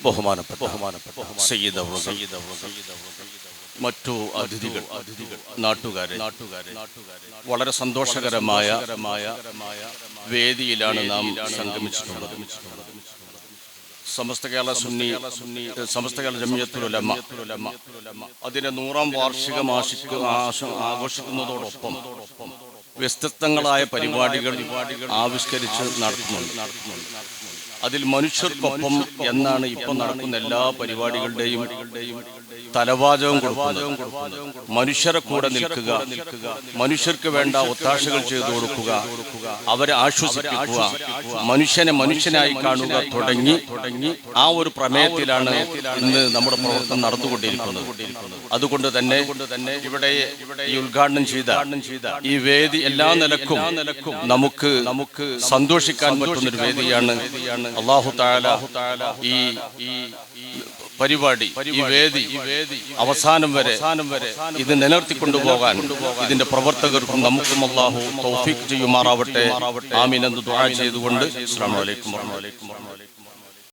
ബഹുമാനപ്പെട്ട മറ്റു അതിഥികൾ നാട്ടുകാരെ നാട്ടുകാരെ വളരെ സന്തോഷകരമായ വേദിയിലാണ് നാം സംഗമിച്ചിട്ടുള്ളത്. സമസ്ത കേരള സുന്നി സമസ്ത കേരള ജമിയത്തുലമ അതിന്റെ നൂറാം വാർഷികം ആശിക്ക- ആഘോഷിക്കുന്നതോടൊപ്പം വ്യത്യസ്തങ്ങളായ പരിപാടികൾ ആവിഷ്കരിച്ച് നടത്തുന്നുണ്ട്. അതിൽ മനുഷ്യർക്കൊപ്പം എന്നാണ് ഇപ്പം നടക്കുന്ന എല്ലാ പരിപാടികളുടെയും തലവാചകം കൊടുക്കുന്നത്. മനുഷ്യരെ കൂടെ നിൽക്കുക മനുഷ്യർക്ക് വേണ്ട ഒത്താശകൾ ചെയ്തു കൊടുക്കുക അവരെ ആശ്വസിപ്പിക്കുക മനുഷ്യനെ മനുഷ്യനായി കാണുക തുടങ്ങി തുടങ്ങി ആ ഒരു പ്രമേയത്തിലാണ് ഇന്ന് നമ്മുടെ പ്രവർത്തനം നടന്നുകൊണ്ടിരിക്കുന്നത്. അതുകൊണ്ട് തന്നെ ഇവിടെ ഈ ഉദ്ഘാടനം ചെയ്ത ഈ വേദി എല്ലാ നിലക്കും നമുക്ക് നമുക്ക് സന്തോഷിക്കാൻ പറ്റുന്ന ഒരു വേദിയാണ് അള്ളാഹു താല ഈ പരിപാടി ഈ വേദി അവസാനം വരെ ഇത് നിലനിർത്തിക്കൊണ്ടുപോകാൻ ഇതിന്റെ പ്രവർത്തകർക്കും നമുക്കും അള്ളാഹു തൗഫീഖ് ചെയ്യുമാറാവട്ടെ. ആമീൻ എന്ന് ദുആ ചെയ്തുകൊണ്ട് അസ്സലാമു അലൈക്കും വറഹ്മത്തുള്ളാഹി